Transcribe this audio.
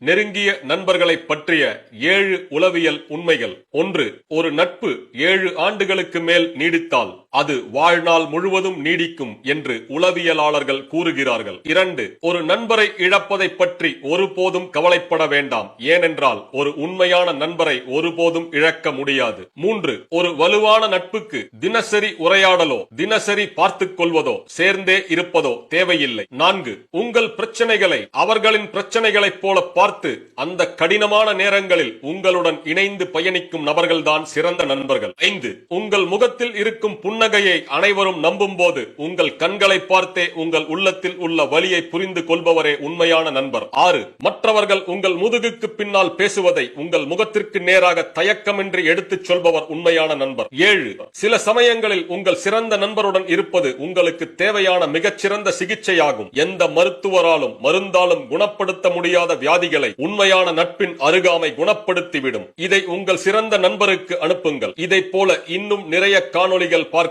நெருங்கிய நண்பர்களை பற்றிய ஏழு உளவியல் உண்மைகள். ஒன்று ஒரு நட்பு ஏழு ஆண்டுகளுக்கு மேல் நீடித்தால். அது வாழ்நாள் முழுவதும் நீடிக்கும் என்று உளவியலாளர்கள் கூறுகிறார்கள். இரண்டு ஒரு நண்பரை இழப்பதை பற்றி ஒருபோதும் கவலைப்பட வேண்டாம். ஏனென்றால் ஒரு உண்மையான நண்பரை ஒருபோதும் இழக்க முடியாது. மூன்று ஒரு வலுவான நட்புக்கு தினசரி உரையாடலோ தினசரி பார்த்துக் கொள்வதோ சேர்ந்தே இருப்பதோ தேவையில்லை. நான்கு உங்கள் பிரச்சனைகளை அவர்களின் பிரச்சனைகளைப் போல பார்த்து அந்த கடினமான நேரங்களில் உங்களுடன் இணைந்து பயணிக்கும் நபர்கள்தான் சிறந்த நண்பர்கள். ஐந்து உங்கள் முகத்தில் இருக்கும் புன்னகையை அனைவரும் நம்பும் போது உங்கள் கண்களை பார்த்தே உங்கள் உள்ளத்தில் உள்ள வலியை புரிந்து கொள்பவரே உண்மையான நண்பர். ஆறு மற்றவர்கள் உங்கள் முதுகுக்கு பின்னால் பேசுவதை உங்கள் முகத்திற்கு நேராக தயக்கமின்றி எடுத்துச் சொல்பவர் உண்மையான நண்பர். ஏழு சில சமயங்களில் உங்கள் சிறந்த நண்பருடன் இருப்பது உங்களுக்கு தேவையான மிகச்சிறந்த சிகிச்சையாகும். எந்த மருத்துவராலும் மருந்தாலும் குணப்படுத்த முடியாத வியாதிகளை உண்மையான நட்பின் அருகாமை குணப்படுத்திவிடும். இதை உங்கள் சிறந்த நண்பருக்கு அனுப்புங்கள். இதை போல இன்னும் நிறைய காணொளிகள் பார்க்க